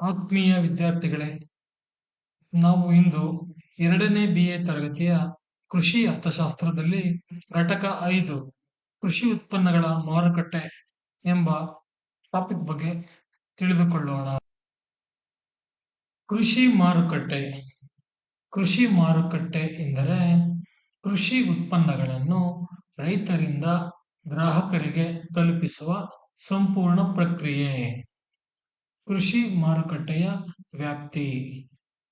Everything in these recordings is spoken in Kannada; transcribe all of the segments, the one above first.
ಆತ್ಮೀಯ ವಿದ್ಯಾರ್ಥಿಗಳೇ, ನಾವು ಇಂದು ಎರಡನೇ ಬಿ ಎ ತರಗತಿಯ ಕೃಷಿ ಅರ್ಥಶಾಸ್ತ್ರದಲ್ಲಿ ಘಟಕ ಐದು, ಕೃಷಿ ಉತ್ಪನ್ನಗಳ ಮಾರುಕಟ್ಟೆ ಎಂಬ ಟಾಪಿಕ್ ಬಗ್ಗೆ ತಿಳಿದುಕೊಳ್ಳೋಣ. ಕೃಷಿ ಮಾರುಕಟ್ಟೆ ಕೃಷಿ ಮಾರುಕಟ್ಟೆ ಎಂದರೆ ಕೃಷಿ ಉತ್ಪನ್ನಗಳನ್ನು ರೈತರಿಂದ ಗ್ರಾಹಕರಿಗೆ ತಲುಪಿಸುವ ಸಂಪೂರ್ಣ ಪ್ರಕ್ರಿಯೆ. ಕೃಷಿ ಮಾರುಕಟ್ಟೆಯ ವ್ಯಾಪ್ತಿ.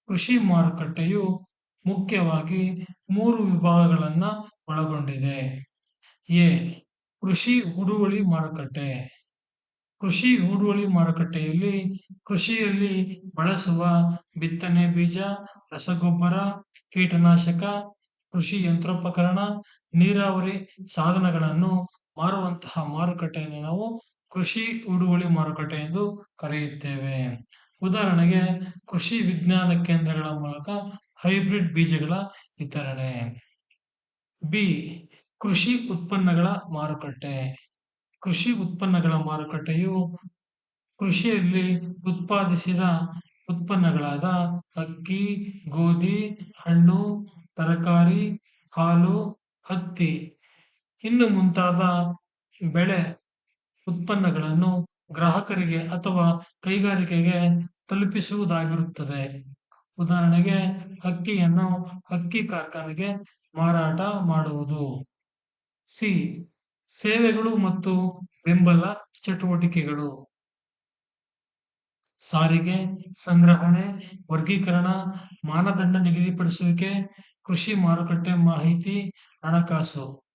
ಕೃಷಿ ಮಾರುಕಟ್ಟೆಯು ಮುಖ್ಯವಾಗಿ ಮೂರು ವಿಭಾಗಗಳನ್ನ ಒಳಗೊಂಡಿದೆ. ಎ. ಕೃಷಿ ಹುಡುವಳಿ ಮಾರುಕಟ್ಟೆ. ಕೃಷಿ ಹುಡುವಳಿ ಮಾರುಕಟ್ಟೆಯಲ್ಲಿ ಕೃಷಿಯಲ್ಲಿ ಬಳಸುವ ಬಿತ್ತನೆ ಬೀಜ, ರಸಗೊಬ್ಬರ, ಕೀಟನಾಶಕ, ಕೃಷಿ ಯಂತ್ರೋಪಕರಣ, ನೀರಾವರಿ ಸಾಧನಗಳನ್ನು ಮಾರುವಂತಹ ಮಾರುಕಟ್ಟೆಯನ್ನು ನಾವು ಕೃಷಿ ಹುಡುವಳಿ ಮಾರುಕಟ್ಟೆ ಎಂದು ಕರೆಯುತ್ತೇವೆ. ಉದಾಹರಣೆಗೆ, ಕೃಷಿ ವಿಜ್ಞಾನ ಕೇಂದ್ರಗಳ ಮೂಲಕ ಹೈಬ್ರಿಡ್ ಬೀಜಗಳ ವಿತರಣೆ. ಬಿ. ಕೃಷಿ ಉತ್ಪನ್ನಗಳ ಮಾರುಕಟ್ಟೆ. ಕೃಷಿ ಉತ್ಪನ್ನಗಳ ಮಾರುಕಟ್ಟೆಯು ಕೃಷಿಯಲ್ಲಿ ಉತ್ಪಾದಿಸಿದ ಉತ್ಪನ್ನಗಳಾದ ಅಕ್ಕಿ, ಗೋಧಿ, ಹಣ್ಣು, ತರಕಾರಿ, ಹಾಲು, ಹತ್ತಿ. ಇನ್ನು ಮುಂತಾದ ಬೆಳೆ ಉತ್ಪನ್ನಗಳನ್ನು ಗ್ರಾಹಕರಿಗೆ ಅಥವಾ ಕೈಗಾರಿಕೆಗೆ ತಲುಪಿಸುವುದಾಗಿರುತ್ತದೆ. ಉದಾಹರಣೆಗೆ ಅಕ್ಕಿಯನ್ನು ಅಕ್ಕಿ ಕಾರ್ಖಾನೆಗೆ ಮಾರಾಟ ಮಾಡುವುದು. ಸಿ. ಸೇವೆಗಳು ಮತ್ತು ಬೆಂಬಲ ಚಟುವಟಿಕೆಗಳು. ಸಾರಿಗೆ, ಸಂಗ್ರಹಣೆ, ವರ್ಗೀಕರಣ, ಮಾನದಂಡ ನಿಗದಿಪಡಿಸುವಿಕೆ, ಕೃಷಿ ಮಾರುಕಟ್ಟೆ ಮಾಹಿತಿ, ಹಣಕಾಸು.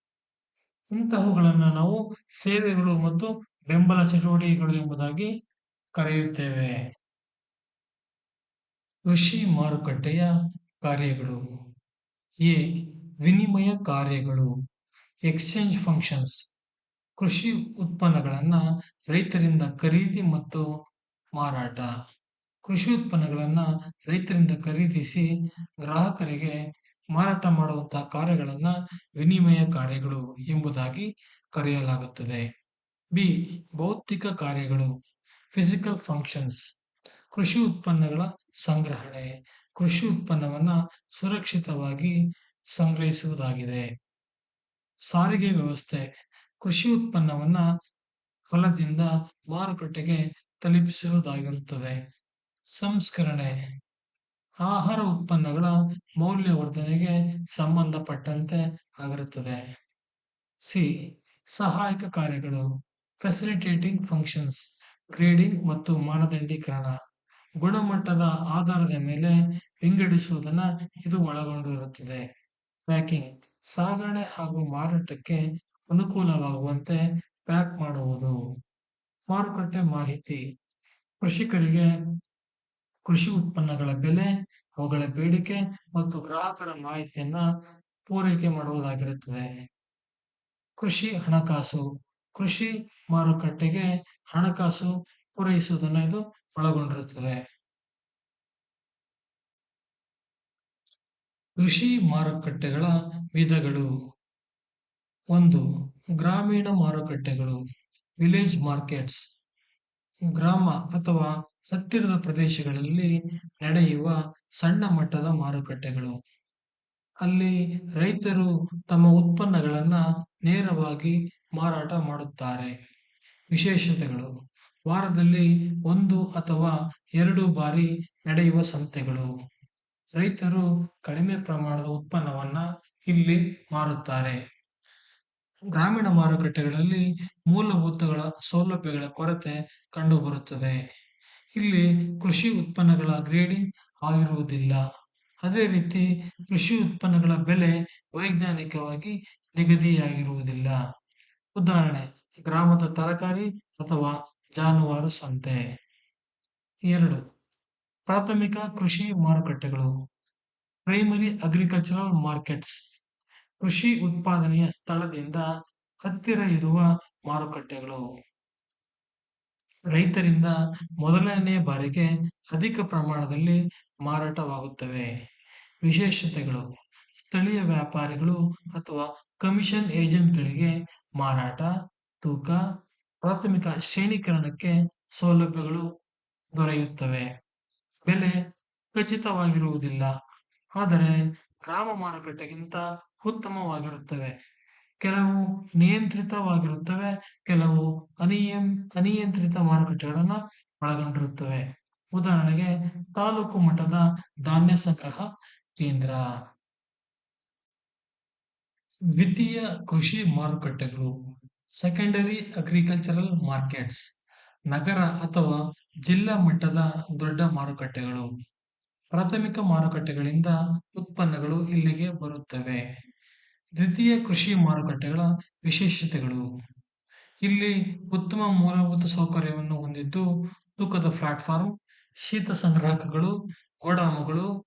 ಇಂತಹವುಗಳನ್ನು ನಾವು ಸೇವೆಗಳು ಮತ್ತು ಬೆಂಬಲ ಚಟುವಟಿಕೆಗಳು ಎಂಬುದಾಗಿ ಕರೆಯುತ್ತೇವೆ. ಕೃಷಿ ಮಾರುಕಟ್ಟೆಯ ಕಾರ್ಯಗಳು. ಎ, ವಿನಿಮಯ ಕಾರ್ಯಗಳು. Exchange functions. ಕೃಷಿ ಉತ್ಪನ್ನಗಳನ್ನು ರೈತರಿಂದ ಖರೀದಿ ಮತ್ತು ಮಾರಾಟ. ಕೃಷಿ ಉತ್ಪನ್ನಗಳನ್ನು ರೈತರಿಂದ ಖರೀದಿಸಿ ಗ್ರಾಹಕರಿಗೆ ಮಾರಾಟ ಮಾಡುವಂತಹ ಕಾರ್ಯಗಳನ್ನ ವಿನಿಮಯ ಕಾರ್ಯಗಳು ಎಂಬುದಾಗಿ ಕರೆಯಲಾಗುತ್ತದೆ. ಬಿ. ಭೌತಿಕ ಕಾರ್ಯಗಳು ಫಿಸಿಕಲ್ ಫಂಕ್ಷನ್ಸ್ ಕೃಷಿ ಉತ್ಪನ್ನಗಳ ಸಂಗ್ರಹಣೆ, ಕೃಷಿ ಉತ್ಪನ್ನವನ್ನ ಸುರಕ್ಷಿತವಾಗಿ ಸಂಗ್ರಹಿಸುವುದಾಗಿದೆ. ಸಾರಿಗೆ ವ್ಯವಸ್ಥೆ, ಕೃಷಿ ಉತ್ಪನ್ನವನ್ನ ಹೊಲದಿಂದ ಮಾರುಕಟ್ಟೆಗೆ ತಲುಪಿಸುವುದಾಗಿರುತ್ತದೆ. ಸಂಸ್ಕರಣೆ ಆಹಾರ ಉತ್ಪನ್ನಗಳ ಮೌಲ್ಯವರ್ಧನೆಗೆ ಸಂಬಂಧಪಟ್ಟಂತೆ ಆಗಿರುತ್ತದೆ. ಸಿ. ಸಹಾಯಕ ಕಾರ್ಯಗಳು. ಫೆಸಿಲಿಟೇಟಿಂಗ್ ಫಂಕ್ಷನ್ಸ್ ಗ್ರೇಡಿಂಗ್ ಮತ್ತು ಮಾನದಂಡೀಕರಣ. ಗುಣಮಟ್ಟದ ಆಧಾರದ ಮೇಲೆ ವಿಂಗಡಿಸುವುದನ್ನ ಇದು ಒಳಗೊಂಡಿರುತ್ತದೆ. ಪ್ಯಾಕಿಂಗ್ ಸಾಗಣೆ ಹಾಗೂ ಮಾರಾಟಕ್ಕೆ ಅನುಕೂಲವಾಗುವಂತೆ ಪ್ಯಾಕ್ ಮಾಡುವುದು. ಮಾರುಕಟ್ಟೆ ಮಾಹಿತಿ. ಕೃಷಿಕರಿಗೆ ಕೃಷಿ ಉತ್ಪನ್ನಗಳ ಬೆಲೆ, ಅವುಗಳ ಬೇಡಿಕೆ ಮತ್ತು ಗ್ರಾಹಕರ ಮಾಹಿತಿಯನ್ನ ಪೂರೈಕೆ ಮಾಡುವುದಾಗಿರುತ್ತದೆ. ಕೃಷಿ ಹಣಕಾಸು. ಕೃಷಿ ಮಾರುಕಟ್ಟೆಗೆ ಹಣಕಾಸು ಪೂರೈಸುವುದನ್ನು ಇದು ಒಳಗೊಂಡಿರುತ್ತದೆ. ಕೃಷಿ ಮಾರುಕಟ್ಟೆಗಳ ವಿಧಗಳು. ಒಂದು, ಗ್ರಾಮೀಣ ಮಾರುಕಟ್ಟೆಗಳು. Village markets. ಗ್ರಾಮ ಅಥವಾ ಹತ್ತಿರದ ಪ್ರದೇಶಗಳಲ್ಲಿ ನಡೆಯುವ ಸಣ್ಣ ಮಟ್ಟದ ಮಾರುಕಟ್ಟೆಗಳು. ಅಲ್ಲಿ ರೈತರು ತಮ್ಮ ಉತ್ಪನ್ನಗಳನ್ನ ನೇರವಾಗಿ ಮಾರಾಟ ಮಾಡುತ್ತಾರೆ. ವಿಶೇಷತೆಗಳು. ವಾರದಲ್ಲಿ ಒಂದು ಅಥವಾ ಎರಡು ಬಾರಿ ನಡೆಯುವ ಸಂತೆಗಳು. ರೈತರು ಕಡಿಮೆ ಪ್ರಮಾಣದ ಉತ್ಪನ್ನವನ್ನ ಇಲ್ಲಿ ಮಾರುತ್ತಾರೆ. ಗ್ರಾಮೀಣ ಮಾರುಕಟ್ಟೆಗಳಲ್ಲಿ ಮೂಲಭೂತಗಳ ಸೌಲಭ್ಯಗಳ ಕೊರತೆ ಕಂಡುಬರುತ್ತದೆ. ಇಲ್ಲಿ ಕೃಷಿ ಉತ್ಪನ್ನಗಳ ಗ್ರೇಡಿಂಗ್ ಆಗಿರುವುದಿಲ್ಲ. ಅದೇ ರೀತಿ ಕೃಷಿ ಉತ್ಪನ್ನಗಳ ಬೆಲೆ ವೈಜ್ಞಾನಿಕವಾಗಿ ನಿಗದಿಯಾಗಿರುವುದಿಲ್ಲ. ಉದಾಹರಣೆ, ಗ್ರಾಮದ ತರಕಾರಿ ಅಥವಾ ಜಾನುವಾರು ಸಂತೆ. ಎರಡು, ಪ್ರಾಥಮಿಕ ಕೃಷಿ ಮಾರುಕಟ್ಟೆಗಳು. ಪ್ರೈಮರಿ ಅಗ್ರಿಕಲ್ಚರಲ್ ಮಾರ್ಕೆಟ್ಸ್ ಕೃಷಿ ಉತ್ಪಾದನೆಯ ಸ್ಥಳದಿಂದ ಹತ್ತಿರ ಇರುವ ಮಾರುಕಟ್ಟೆಗಳು. ರೈತರಿಂದ ಮೊದಲನೇ ಬಾರಿಗೆ ಅಧಿಕ ಪ್ರಮಾಣದಲ್ಲಿ ಮಾರಾಟವಾಗುತ್ತವೆ. ವಿಶೇಷತೆಗಳು, ಸ್ಥಳೀಯ ವ್ಯಾಪಾರಿಗಳು ಅಥವಾ ಕಮಿಷನ್ ಏಜೆಂಟ್ಗಳಿಗೆ ಮಾರಾಟ, ತೂಕ, ಪ್ರಾಥಮಿಕ ಶ್ರೇಣೀಕರಣಕ್ಕೆ ಸೌಲಭ್ಯಗಳು ದೊರೆಯುತ್ತವೆ. ಬೆಲೆ ಖಚಿತವಾಗಿರುವುದಿಲ್ಲ, ಆದರೆ ಗ್ರಾಮ ಮಾರುಕಟ್ಟೆಗಿಂತ ಉತ್ತಮವಾಗಿರುತ್ತವೆ. ಕೆಲವು ನಿಯಂತ್ರಿತವಾಗಿರುತ್ತವೆ, ಕೆಲವು ಅನಿಯಂ, ಅನಿಯಂತ್ರಿತ ಮಾರುಕಟ್ಟೆಗಳನ್ನ ಒಳಗೊಂಡಿರುತ್ತವೆ. ಉದಾಹರಣೆಗೆ ತಾಲೂಕು ಮಟ್ಟದ ಧಾನ್ಯ ಸಂಗ್ರಹ ಕೇಂದ್ರ. ದ್ವಿತೀಯ ಕೃಷಿ ಮಾರುಕಟ್ಟೆಗಳು ಸೆಕೆಂಡರಿ ಅಗ್ರಿಕಲ್ಚರಲ್ ಮಾರ್ಕೆಟ್ಸ್ ನಗರ ಅಥವಾ ಜಿಲ್ಲಾ ಮಟ್ಟದ ದೊಡ್ಡ ಮಾರುಕಟ್ಟೆಗಳು. ಪ್ರಾಥಮಿಕ ಮಾರುಕಟ್ಟೆಗಳಿಂದ ಉತ್ಪನ್ನಗಳು ಇಲ್ಲಿಗೆ ಬರುತ್ತವೆ. ದ್ವಿತೀಯ ಕೃಷಿ ಮಾರುಕಟ್ಟೆಗಳ ವಿಶೇಷತೆಗಳು. ಇಲ್ಲಿ ಉತ್ತಮ ಮೂಲಭೂತ ಸೌಕರ್ಯವನ್ನು ಹೊಂದಿದ್ದು ತೂಕದ ಪ್ಲಾಟ್ಫಾರ್ಮ್, ಶೀತ ಸಂಗ್ರಾಹಕಗಳು, ಗೋಡಾಮುಗಳು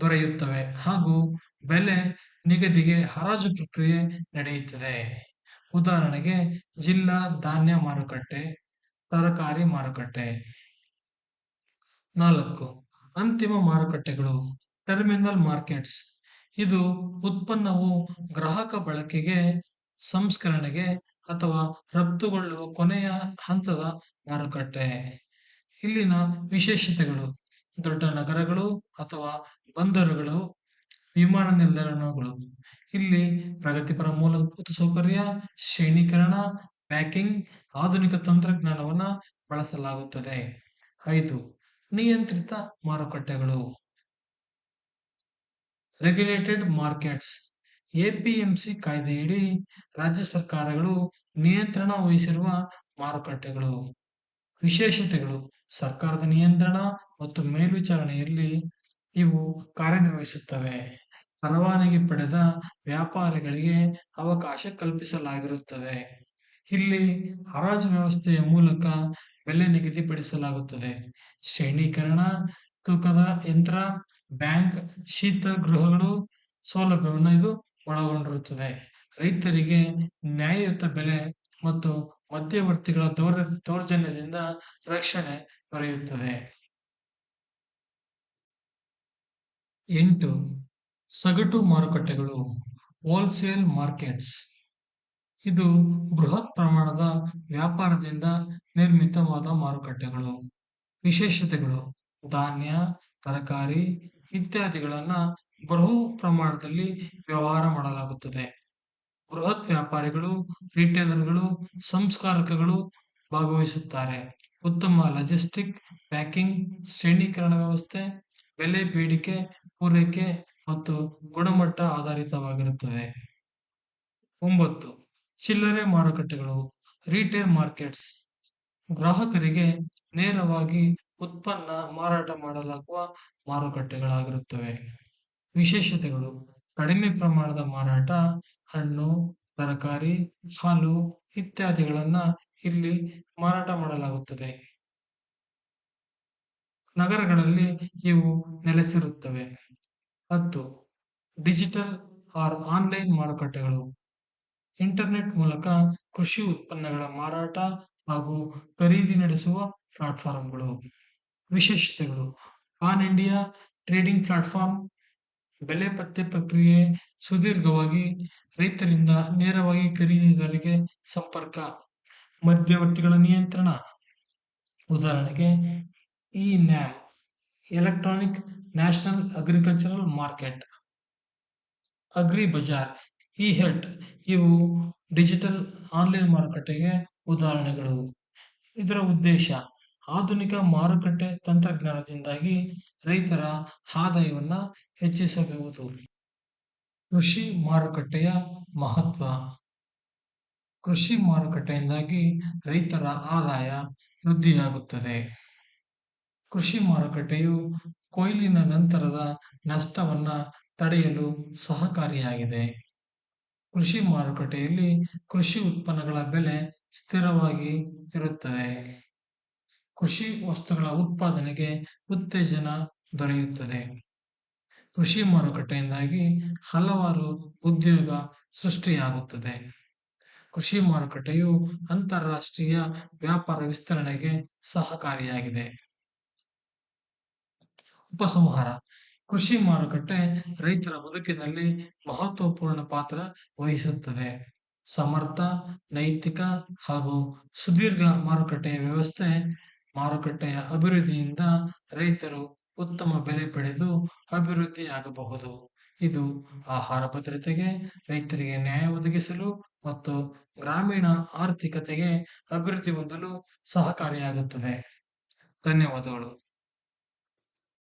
ದೊರೆಯುತ್ತವೆ ಹಾಗೂ ಬೆಲೆ ನಿಗದಿಗೆ ಹರಾಜು ಪ್ರಕ್ರಿಯೆ ನಡೆಯುತ್ತದೆ. ಉದಾಹರಣೆಗೆ ಜಿಲ್ಲಾ ಧಾನ್ಯ ಮಾರುಕಟ್ಟೆ, ತರಕಾರಿ ಮಾರುಕಟ್ಟೆ. ನಾಲ್ಕು, ಅಂತಿಮ ಮಾರುಕಟ್ಟೆಗಳು, ಟರ್ಮಿನಲ್ ಮಾರ್ಕೆಟ್ಸ್. ಇದು ಉತ್ಪನ್ನವು ಗ್ರಾಹಕ ಬಳಕೆಗೆ, ಸಂಸ್ಕರಣೆಗೆ ಅಥವಾ ರಫ್ತುಗೊಳ್ಳುವ ಕೊನೆಯ ಹಂತದ ಮಾರುಕಟ್ಟೆ. ಇಲ್ಲಿನ ವಿಶೇಷತೆಗಳು, ದೊಡ್ಡ ನಗರಗಳು ಅಥವಾ ಬಂದರುಗಳು, ವಿಮಾನ ನಿಲ್ದಾಣಗಳು. ಇಲ್ಲಿ ಪ್ರಗತಿಪರ ಮೂಲಭೂತ ಸೌಕರ್ಯ, ಶ್ರೇಣೀಕರಣ, ಪ್ಯಾಕಿಂಗ್, ಆಧುನಿಕ ತಂತ್ರಜ್ಞಾನವನ್ನು ಬಳಸಲಾಗುತ್ತದೆ. ಐದು, ನಿಯಂತ್ರಿತ ಮಾರುಕಟ್ಟೆಗಳು. ರೆಗ್ಯುಲೇಟೆಡ್ ಮಾರ್ಕೆಟ್ಸ್ ಎಪಿಎಂಸಿ ಕಾಯ್ದೆಯಡಿ ರಾಜ್ಯ ಸರ್ಕಾರಗಳು ನಿಯಂತ್ರಣ ವಹಿಸಿರುವ ಮಾರುಕಟ್ಟೆಗಳು. ವಿಶೇಷತೆಗಳು. ಸರ್ಕಾರದ ನಿಯಂತ್ರಣ ಮತ್ತು ಮೇಲ್ವಿಚಾರಣೆಯಲ್ಲಿ ಇವು ಕಾರ್ಯನಿರ್ವಹಿಸುತ್ತವೆ. ಪರವಾನಗಿ ಪಡೆದ ವ್ಯಾಪಾರಿಗಳಿಗೆ ಅವಕಾಶ ಕಲ್ಪಿಸಲಾಗಿರುತ್ತದೆ. ಇಲ್ಲಿ ಹರಾಜು ವ್ಯವಸ್ಥೆಯ ಮೂಲಕ ಬೆಲೆ ನಿಗದಿಪಡಿಸಲಾಗುತ್ತದೆ. ಶ್ರೇಣೀಕರಣ, ತೂಕದ ಯಂತ್ರ ಬ್ಯಾಂಕ್ ಶೀತ ಗೃಹಗಳು ಸೌಲಭ್ಯವನ್ನು ಇದು ಒಳಗೊಂಡಿರುತ್ತದೆ. ರೈತರಿಗೆ ನ್ಯಾಯಯುತ ಬೆಲೆ ಮತ್ತು ಮಧ್ಯವರ್ತಿಗಳ ದೌರ್ ದೌರ್ಜನ್ಯದಿಂದ ರಕ್ಷಣೆ ದೊರೆಯುತ್ತದೆ. ಎಂಟು, ಸಗಟು ಮಾರುಕಟ್ಟೆಗಳು ಹೋಲ್ಸೇಲ್ ಮಾರ್ಕೆಟ್ಸ್ ಇದು ಬೃಹತ್ ಪ್ರಮಾಣದ ವ್ಯಾಪಾರದಿಂದ ನಿರ್ಮಿತವಾದ ಮಾರುಕಟ್ಟೆಗಳು. ವಿಶೇಷತೆಗಳು, ಧಾನ್ಯ, ತರಕಾರಿ ಇತ್ಯಾದಿಗಳನ್ನ ಬಹು ಪ್ರಮಾಣದಲ್ಲಿ ವ್ಯವಹಾರ ಮಾಡಲಾಗುತ್ತದೆ. ಬೃಹತ್ ವ್ಯಾಪಾರಿಗಳು ರಿಟೇಲರ್ಗಳು ಸಂಸ್ಕಾರಕಗಳು ಭಾಗವಹಿಸುತ್ತಾರೆ. ಉತ್ತಮ ಲಾಜಿಸ್ಟಿಕ್ ಪ್ಯಾಕಿಂಗ್ ಶ್ರೇಣೀಕರಣ ವ್ಯವಸ್ಥೆ, ಬೆಲೆ ಬೇಡಿಕೆ, ಪೂರೈಕೆ ಮತ್ತು ಗುಣಮಟ್ಟ ಆಧಾರಿತವಾಗಿರುತ್ತದೆ. ಒಂಬತ್ತು, ಚಿಲ್ಲರೆ ಮಾರುಕಟ್ಟೆಗಳು ರಿಟೇಲ್ ಮಾರ್ಕೆಟ್ಸ್ ಗ್ರಾಹಕರಿಗೆ ನೇರವಾಗಿ ಉತ್ಪನ್ನ ಮಾರಾಟ ಮಾಡಲಾಗುವ ಮಾರುಕಟ್ಟೆಗಳಾಗಿರುತ್ತವೆ. ವಿಶೇಷತೆಗಳು. ಕಡಿಮೆ ಪ್ರಮಾಣದ ಮಾರಾಟ, ಹಣ್ಣು, ತರಕಾರಿ, ಹಾಲು ಇತ್ಯಾದಿಗಳನ್ನ ಇಲ್ಲಿ ಮಾರಾಟ ಮಾಡಲಾಗುತ್ತದೆ. ನಗರಗಳಲ್ಲಿ ಇವು ನೆಲೆಸಿರುತ್ತವೆ. ಹತ್ತು. ಡಿಜಿಟಲ್ ಆರ್ ಆನ್ಲೈನ್ ಮಾರುಕಟ್ಟೆಗಳು. ಇಂಟರ್ನೆಟ್ ಮೂಲಕ ಕೃಷಿ ಉತ್ಪನ್ನಗಳ ಮಾರಾಟ ಹಾಗೂ ಖರೀದಿ ನಡೆಸುವ ಪ್ಲಾಟ್ಫಾರ್ಮ್ಗಳು. ವಿಶೇಷತೆಗಳು. ಪಾನ್ ಇಂಡಿಯಾ ಟ್ರೇಡಿಂಗ್ ಪ್ಲಾಟ್ಫಾರ್ಮ್, ಬೆಲೆ ಪತ್ತೆ ಪ್ರಕ್ರಿಯೆ ಸುದೀರ್ಘವಾಗಿ ರೈತರಿಂದ ನೇರವಾಗಿ ಖರೀದಿದಾರರಿಗೆ ಸಂಪರ್ಕ ಮಧ್ಯವರ್ತಿಗಳ ನಿಯಂತ್ರಣ. ಉದಾಹರಣೆಗೆ e NAM electronic national agricultural market, agri Bazaar E ಹೆಲ್ಟ್ ಇವು ಡಿಜಿಟಲ್ ಆನ್ಲೈನ್ ಮಾರುಕಟ್ಟೆಗೆ ಉದಾಹರಣೆಗಳು. ಇದರ ಉದ್ದೇಶ ಆಧುನಿಕ ಮಾರುಕಟ್ಟೆ ತಂತ್ರಜ್ಞಾನದಿಂದಾಗಿ ರೈತರ ಆದಾಯವನ್ನ ಹೆಚ್ಚಿಸಬಹುದು. ಕೃಷಿ ಮಾರುಕಟ್ಟೆಯ ಮಹತ್ವ. ಕೃಷಿ ಮಾರುಕಟ್ಟೆಯಿಂದಾಗಿ ರೈತರ ಆದಾಯ ವೃದ್ಧಿಯಾಗುತ್ತದೆ. ಕೃಷಿ ಮಾರುಕಟ್ಟೆಯು ಕೊಯ್ಲಿನ ನಂತರದ ನಷ್ಟವನ್ನ ತಡೆಯಲು ಸಹಕಾರಿಯಾಗಿದೆ. ಕೃಷಿ ಮಾರುಕಟ್ಟೆಯಲ್ಲಿ ಕೃಷಿ ಉತ್ಪನ್ನಗಳ ಬೆಲೆ ಸ್ಥಿರವಾಗಿ ಇರುತ್ತದೆ. ಕೃಷಿ ವಸ್ತುಗಳ ಉತ್ಪಾದನೆಗೆ ಉತ್ತೇಜನ ದೊರೆಯುತ್ತದೆ. ಕೃಷಿ ಮಾರುಕಟ್ಟೆಯಿಂದಾಗಿ ಹಲವಾರು ಉದ್ಯೋಗ ಸೃಷ್ಟಿಯಾಗುತ್ತದೆ. ಕೃಷಿ ಮಾರುಕಟ್ಟೆಯು ಅಂತಾರಾಷ್ಟ್ರೀಯ ವ್ಯಾಪಾರ ವಿಸ್ತರಣೆಗೆ ಸಹಕಾರಿಯಾಗಿದೆ. ಉಪಸಂಹಾರ. ಕೃಷಿ ಮಾರುಕಟ್ಟೆ ರೈತರ ಬದುಕಿನಲ್ಲಿ ಮಹತ್ವಪೂರ್ಣ ಪಾತ್ರ ವಹಿಸುತ್ತದೆ. ಸಮರ್ಥ, ನೈತಿಕ ಹಾಗೂ ಸುದೀರ್ಘ ಮಾರುಕಟ್ಟೆಯ ವ್ಯವಸ್ಥೆ ಮಾರುಕಟ್ಟೆಯ ಅಭಿವೃದ್ಧಿಯಿಂದ ರೈತರು ಉತ್ತಮ ಬೆಲೆ ಪಡೆದು ಅಭಿವೃದ್ಧಿಯಾಗಬಹುದು. ಇದು ಆಹಾರ ಭದ್ರತೆಗೆ, ರೈತರಿಗೆ ನ್ಯಾಯ ಒದಗಿಸಲು ಮತ್ತು ಗ್ರಾಮೀಣ ಆರ್ಥಿಕತೆಗೆ ಅಭಿವೃದ್ಧಿ ಹೊಂದಲು ಸಹಕಾರಿಯಾಗುತ್ತದೆ. ಧನ್ಯವಾದಗಳು.